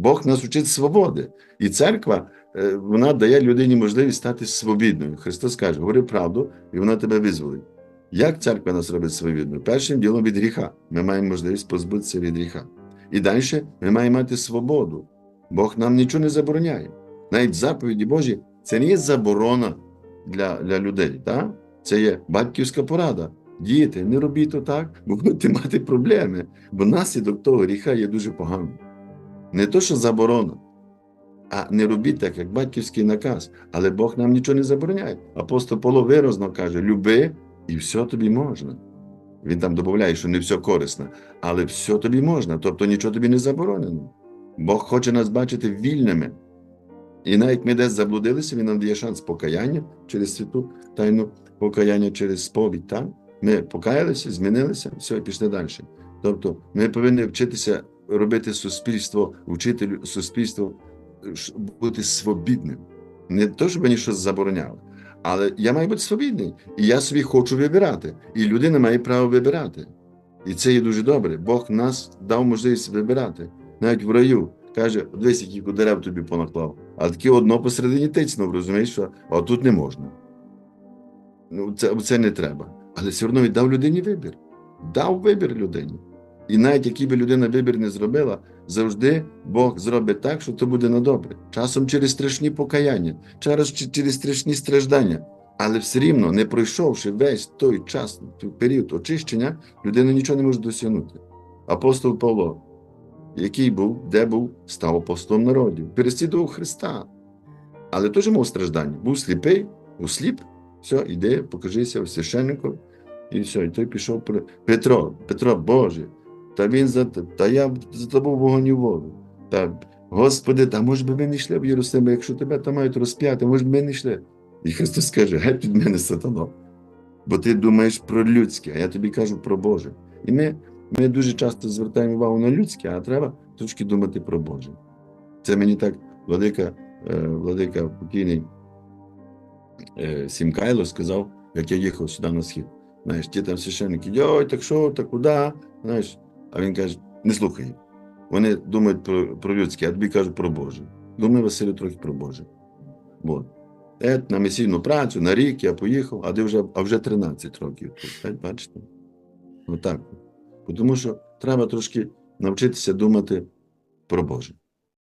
Бог нас учить свободи. І церква е, вона дає людині можливість стати свобідною. Христос каже, говори правду, і вона тебе визволить. Як церква нас робить свобідною? Першим ділом від гріха. Ми маємо можливість позбутися від гріха. І далі ми маємо мати свободу. Бог нам нічого не забороняє. Навіть заповіді Божі це не є заборона для, для людей. Так? Це є батьківська порада. Діти, не робіть то так, бо будете мати проблеми. Бо наслідок того гріха є дуже поганий. Не то, що заборона, а не робіть так, як батьківський наказ. Але Бог нам нічого не забороняє. Апостол Павло виразно каже: люби, і все тобі можна. Він там додає, що не все корисне, але все тобі можна, тобто нічого тобі не заборонено. Бог хоче нас бачити вільними. І навіть ми десь заблудилися, він нам дає шанс покаяння через святу тайну покаяння через сповідь. Так? Ми покаялися, змінилися, все, і пішли далі. Тобто ми повинні вчитися робити суспільство, вчити суспільство бути свобідним. Не то, щоб мені щось забороняло, але я маю бути свобідний, і я собі хочу вибирати. І людина має право вибирати. І це є дуже добре. Бог нас дав можливість вибирати. Навіть в раю каже: дивись, які дерев тобі понаклав. А таке одно посередині тицьнув, розумієш, що а тут не можна. Ну, це, це не треба. Але все одно він дав людині вибір. Дав вибір людині. І навіть який би людина вибір не зробила, завжди Бог зробить так, що то буде на добре. Часом через страшні покаяння, через, через страшні страждання. Але все рівно, не пройшовши весь той час, той період очищення, людина нічого не може досягнути. Апостол Павло, який був, де був, став апостолом народів, переслідував Христа. Але теж мав страждання. Був сліпий, усліп, все, іди, покажися священнику, і все, і той пішов. Петро, Петро, Боже, та він за та я за тобою вогонь воду. Та, Господи, та може би ми не йшли в Єрусалим, якщо тебе там мають розп'яти, може би ми не йшли. І Христос каже, геть від мене сатано. Бо ти думаєш про людське, а я тобі кажу про Боже. І ми, ми дуже часто звертаємо увагу на людське, а треба трошки думати про Боже. Це мені так владика, е, владика покійний е, Сімкайло сказав, як я їхав сюди на схід. Знаєш, ті там священники, йой, так що, так куди? Знаєш, а він каже: не слухай. Вони думають про, про людське, а тобі кажуть про Боже. Думай, Василю, трохи про Боже. Е, на місійну працю, на рік я поїхав, а де вже, а вже 13 років. тут. Бачите? Отак. Тому що треба трошки навчитися думати про Боже.